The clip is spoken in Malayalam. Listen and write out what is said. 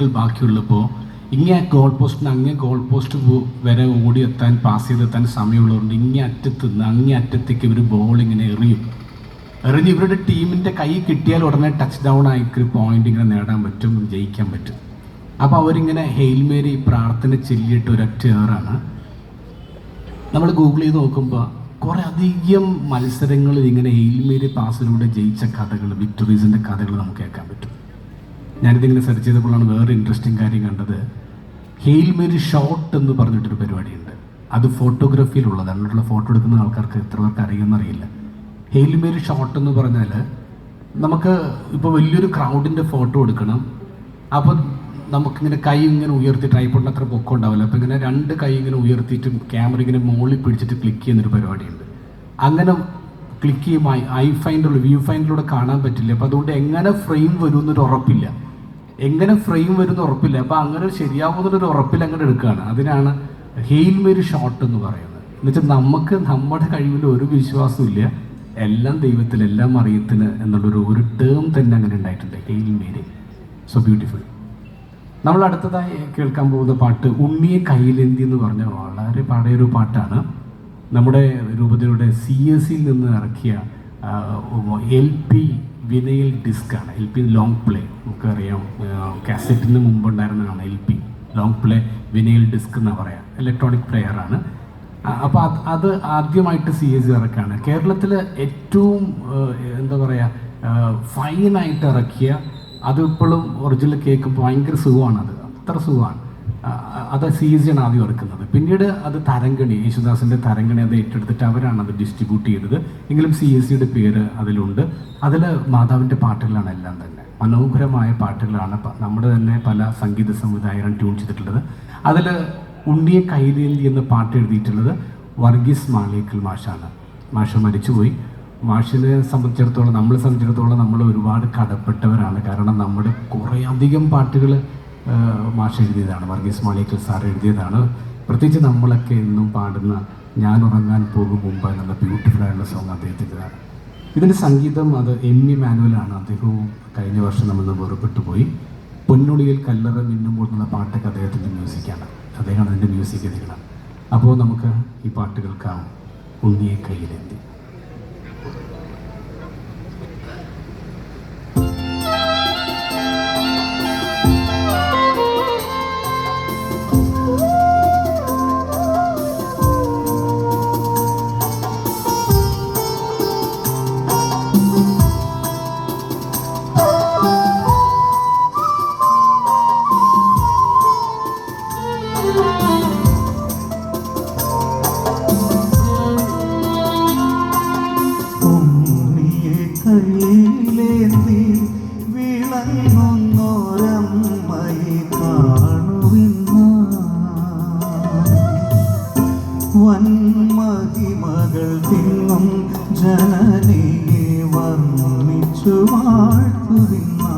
സെക്കൻഡുകൾ ബാക്കിയുള്ളപ്പോൾ ഇങ്ങേ ഗോൾ പോസ്റ്റിന് അങ്ങേ ഗോൾ പോസ്റ്റ് വരെ എത്താൻ പാസ് ചെയ്തെത്താൻ സമയമുള്ളതുകൊണ്ട് ഇങ്ങേ അറ്റത്ത് നിന്ന് അങ്ങേ അറ്റത്തേക്ക് ഇവർ ബോൾ ഇങ്ങനെ എറിയും. എറിഞ്ഞ് ഇവരുടെ ടീമിന്റെ കൈ കിട്ടിയാൽ ഉടനെ ടച്ച് ഡൗൺ ആയിട്ട് പോയിന്റ് ഇങ്ങനെ നേടാൻ പറ്റും ജയിക്കാൻ പറ്റും. അപ്പോൾ അവരിങ്ങനെ ഹെയിൽമേരി പ്രാർത്ഥന ചൊല്ലിയിട്ട് ഒരൊറ്റ ഏറാണ്. നമ്മൾ ഗൂഗിൾ ചെയ്ത് നോക്കുമ്പോൾ കുറേ അധികം മത്സരങ്ങളിൽ ഇങ്ങനെ ഹെയിൽമേരി പാസിലൂടെ ജയിച്ച കഥകൾ വിക്ടറീസിന്റെ കഥകൾ നമുക്ക് കേൾക്കാൻ പറ്റും. ഞാനിതിങ്ങനെ സെർച്ച് ചെയ്തപ്പോഴാണ് വേറെ ഇൻട്രസ്റ്റിംഗ് കാര്യം കണ്ടത്. ഹെയിൽ മേരി ഷോട്ട് എന്ന് പറഞ്ഞിട്ടൊരു പരിപാടിയുണ്ട്. അത് ഫോട്ടോഗ്രാഫിയിലുള്ളതാണ്. അങ്ങോട്ടുള്ള ഫോട്ടോ എടുക്കുന്ന ആൾക്കാർക്ക് എത്ര പേർക്ക് അറിയുമെന്നറിയില്ല ഹെയിൽമേരി ഷോട്ട് എന്ന് പറഞ്ഞാൽ നമുക്ക് ഇപ്പോൾ വലിയൊരു ക്രൗഡിന്റെ ഫോട്ടോ എടുക്കണം. അപ്പോൾ നമുക്കിങ്ങനെ കൈ ഇങ്ങനെ ഉയർത്തി ട്രൈപ്പോഡിന് അത്ര പൊക്കം ഉണ്ടാവില്ല. അപ്പോൾ ഇങ്ങനെ രണ്ട് കൈ ഇങ്ങനെ ഉയർത്തിയിട്ട് ക്യാമറ ഇങ്ങനെ മുകളിൽ പിടിച്ചിട്ട് ക്ലിക്ക് ചെയ്യുന്നൊരു പരിപാടിയുണ്ട്. അങ്ങനെ ക്ലിക്ക് ചെയ്യുമ്പോൾ ഐ ഫൈൻഡിലൂടെ വ്യൂ ഫൈൻഡിലൂടെ കാണാൻ പറ്റില്ല. അപ്പോൾ അതുകൊണ്ട് എങ്ങനെ ഫ്രെയിം വരും എന്നൊരു ഉറപ്പില്ല. എങ്ങനെ ഫ്രെയിം വരുന്ന ഉറപ്പില്ല. അപ്പോൾ അങ്ങനെ ശരിയാവുന്നൊരു ഉറപ്പിൽ അങ്ങനെ എടുക്കുകയാണ് അതിനാണ് ഹെയിൽ മേരി ഷോട്ട് എന്ന് പറയുന്നത്. എന്നുവെച്ചാൽ നമുക്ക് നമ്മുടെ കഴിവിൽ ഒരു വിശ്വാസവും ഇല്ല. എല്ലാം ദൈവത്തിൽ എല്ലാം അറിയത്തിന് എന്നുള്ളൊരു ഒരു ടേം തന്നെ അങ്ങനെ ഉണ്ടായിട്ടുണ്ട് ഹെയിൽ മേരി സോ ബ്യൂട്ടിഫുൾ നമ്മൾ അടുത്തതായി കേൾക്കാൻ പോകുന്ന പാട്ട് ഉണ്ണിയെ കയ്യിലെന്തി എന്ന് പറഞ്ഞ വളരെ പഴയൊരു പാട്ടാണ്. നമ്മുടെ രൂപതയുടെ സി എസ് സിയിൽ നിന്ന് ഇറക്കിയ എൽ പി വിനയൽ ഡിസ്ക്കാണ് എൽ പി ലോങ് പ്ലേ നമുക്കറിയാം. കാസറ്റിന് മുമ്പ് ഉണ്ടായിരുന്നതാണ് L P long play vinyl disc എന്നാണ് പറയാം. ഇലക്ട്രോണിക് പ്ലെയറാണ് അപ്പോൾ അത് അത് ആദ്യമായിട്ട് സി എസ് ഇറക്കുകയാണ് കേരളത്തിൽ ഏറ്റവും എന്താ പറയുക ഫൈനായിട്ട് ഇറക്കിയ അത് ഇപ്പോഴും ഒറിജിനൽ കേൾക്കുമ്പോൾ ഭയങ്കര സുഖമാണ് അത് അത്ര സുഖമാണ്. അത് സീസിയാണ് ആദ്യം ഇറക്കുന്നത് പിന്നീട് അത് തരംഗണി യേശുദാസിന്റെ തരംഗണി അത് ഏറ്റെടുത്തിട്ട് അവരാണ് അത് ഡിസ്ട്രിബ്യൂട്ട് ചെയ്തത്. എങ്കിലും സി എസ് സിയുടെ പേര് അതിലുണ്ട്. അതിൽ മാതാവിന്റെ പാട്ടുകളാണ് എല്ലാം തന്നെ. മനോഹരമായ പാട്ടുകളാണ് നമ്മുടെ തന്നെ പല സംഗീത സംവിധായകരും ട്യൂൺ ചെയ്തിട്ടുള്ളത്. അതിൽ ഉണ്ണിയ കൈലേന്തി എന്ന പാട്ട് എഴുതിയിട്ടുള്ളത് വർഗീസ് മാളിയക്കൽ മാഷാണ്. മാഷ മരിച്ചുപോയി. മാഷിനെ സംബന്ധിച്ചിടത്തോളം നമ്മളെ സംബന്ധിച്ചിടത്തോളം നമ്മൾ ഒരുപാട് കടപ്പെട്ടവരാണ്. കാരണം നമ്മുടെ കുറേ അധികം പാട്ടുകൾ മാഷ എഴുതിയതാണ് വർഗീസ് മാളിക്കൽ സാർ എഴുതിയതാണ്. പ്രത്യേകിച്ച് നമ്മളൊക്കെ എന്നും പാടുന്ന ഞാൻ ഉറങ്ങാൻ പോകും മുമ്പ് എന്നുള്ള ബ്യൂട്ടിഫുൾ ആയിട്ടുള്ള സോങ് അദ്ദേഹത്തിന്റെതാണ് ഇതിന്റെ സംഗീതം അത് എം ഇ മാനുവലാണ്. അദ്ദേഹവും കഴിഞ്ഞ വർഷം നമ്മൾ വേർപെട്ടു പോയി. പൊന്നുളിയിൽ കല്ലറ മിന്നുമ്പോൾ എന്നുള്ള പാട്ടൊക്കെ അദ്ദേഹത്തിന്റെ മ്യൂസിക്കാണ് അദ്ദേഹമാണ് അതിന്റെ മ്യൂസിക് എഴുതിക്കണം അപ്പോൾ നമുക്ക് ഈ പാട്ടുകൾക്കാവും. കേൾക്കാം ഉണ്ണിയെ കയ്യിലേന്തി വൻമഹിമകൾ തിന്നും ജനനിയെ വർണിച്ചു വാഴ്ത്തുവിന്ന